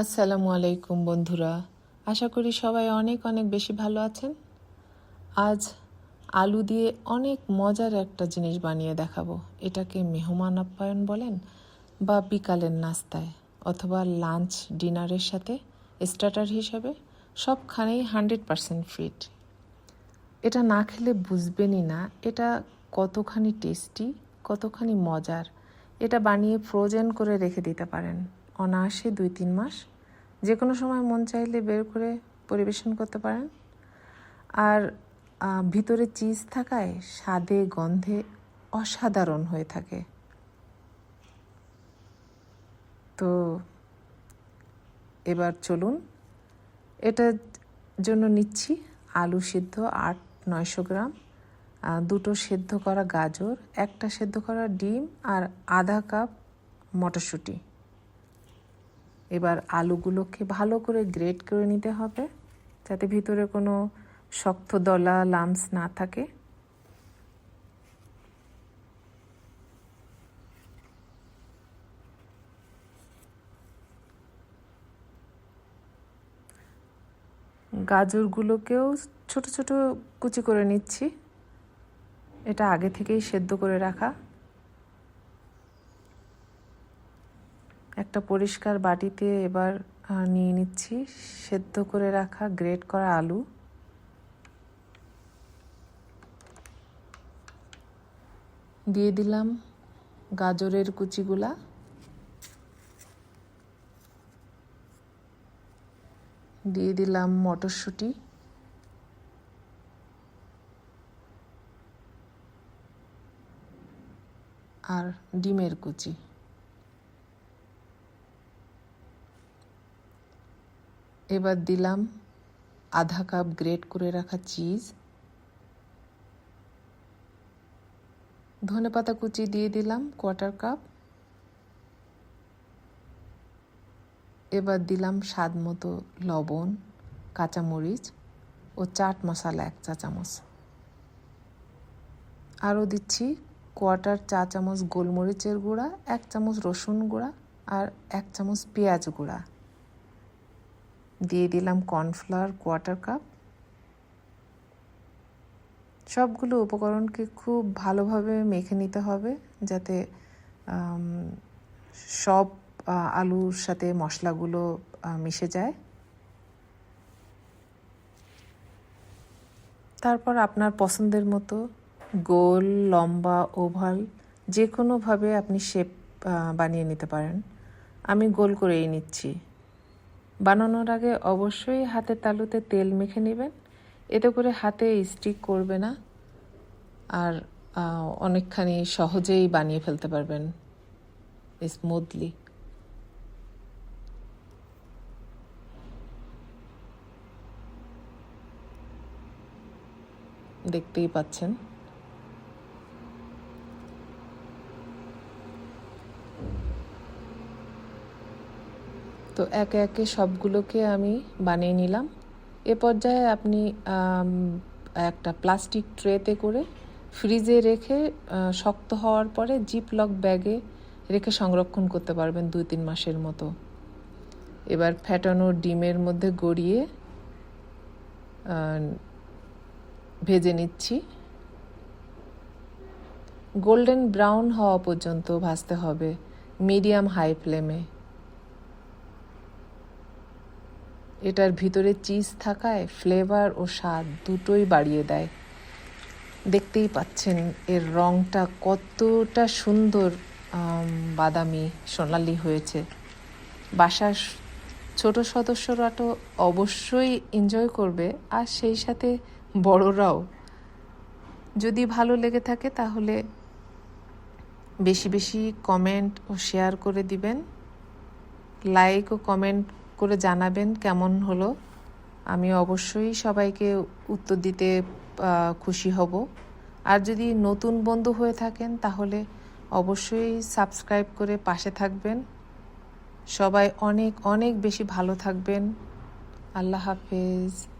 আসসালামু আলাইকুম, বন্ধুরা। আশা করি সবাই অনেক অনেক বেশি ভালো আছেন। আজ আলু দিয়ে অনেক মজার একটা জিনিস বানিয়ে দেখাবো। এটাকে মেহমান আপ্যায়ন বলেন বা বিকালের নাস্তায় অথবা লাঞ্চ, ডিনারের সাথে স্টার্টার হিসেবে সবখানেই হান্ড্রেড পারসেন্ট ফিট। এটা না খেলে বুঝবেনই না, এটা কতখানি টেস্টি, কতখানি মজার। এটা বানিয়ে ফ্রোজেন করে রেখে দিতে পারেন। অনায়াসে দুই, তিন মাস। যে কোনো সময় মন চাইলে বের করে পরিবেশন করতে পারেন। আর ভিতরে চিজ থাকায় স্বাদে, গন্ধে অসাধারণ হয়ে থাকে। তো, এবার চলুন। এটার জন্য নিচ্ছি আলু সিদ্ধ আট, নয়শো গ্রাম। দুটো সেদ্ধ করা গাজর, একটা সেদ্ধ করা ডিম আর আধা কাপ মটরশুঁটি। এবার আলুগুলোকে ভালো করে গ্রেট করে নিতে হবে, যাতে ভিতরে কোনো শক্ত দলা লামস না থাকে। গাজরগুলোকেও ছোট ছোট কুচি করে নিচ্ছি। এটা আগে থেকেই সেদ্ধ করে রাখা। একটা পরিষ্কার বাটিতে এবার নিয়ে নিচ্ছি। সেদ্ধ করে রাখা, গ্রেট করা আলু। দিয়ে দিলাম গাজরের কুচিগুলা। দিয়ে দিলাম মটরশুঁটি। আর ডিমের কুচি। এবার দিলাম আধা কাপ গ্রেট করে রাখা চিজ। ধনেপাতা কুচি দিয়ে দিলাম কোয়ার্টার কাপ। এবার দিলাম স্বাদ মতো লবণ, কাঁচামরিচ ও চাট মশলা এক চা চামচ। আরও দিচ্ছি কোয়ার্টার চা চামচ গোলমরিচের গুঁড়া, এক চামচ রসুন গুঁড়া আর এক চামচ পেঁয়াজ গুঁড়া। দিয়ে দিলাম কর্নফ্লাওয়ার কোয়ার্টার কাপ। সবগুলো উপকরণকে খুব ভালোভাবে মেখে নিতে হবে যাতে সব আলুর সাথে মশলাগুলো মিশে যায়। তারপর আপনার পছন্দের মতো গোল, লম্বা, ওভাল যে কোনোভাবে আপনি শেপ বানিয়ে নিতে পারেন। আমি গোল করেই নিচ্ছি। বানানোর আগে অবশ্যই হাতের তালুতে তেল মেখে নেবেন। এতে করে হাতে স্টিক করবে না। আর অনেকখানি সহজেই বানিয়ে ফেলতে পারবেন স্মুথলি দেখতেই পাচ্ছেন। তো একে একে সবগুলোকে আমি বানিয়ে নিলাম। এ পর্যায়ে আপনি একটা প্লাস্টিক ট্রেতে করে ফ্রিজে রেখে শক্ত হওয়ার পরে জিপ লক ব্যাগে রেখে সংরক্ষণ করতে পারবেন দুই তিন মাসের মতো। এবার ফ্যাটানো ডিমের মধ্যে গড়িয়ে ভেজে নিচ্ছি। গোল্ডেন ব্রাউন হওয়া পর্যন্ত ভাজতে হবে মিডিয়াম হাই ফ্লেমে। এটার ভিতরে চিজ থাকায় ফ্লেভার ও স্বাদ দুটোই বাড়িয়ে দেয়। দেখতেই পাচ্ছেন, এর রংটা কতটা সুন্দর বাদামি, সোনালি হয়েছে। বাসার ছোট সদস্যরা তো অবশ্যই এনজয় করবে, আর সেই সাথে বড়রাও। যদি ভালো লেগে থাকে তাহলে বেশি বেশি কমেন্ট ও শেয়ার করে দিবেন। লাইক ও কমেন্ট করে জানাবেন কেমন হলো। আমি অবশ্যই সবাইকে উত্তর দিতে খুশি হব। আর যদি নতুন বন্ধু হয়ে থাকেন, তাহলে অবশ্যই সাবস্ক্রাইব করে পাশে থাকবেন। সবাই অনেক অনেক বেশি ভালো থাকবেন। আল্লাহ হাফেজ।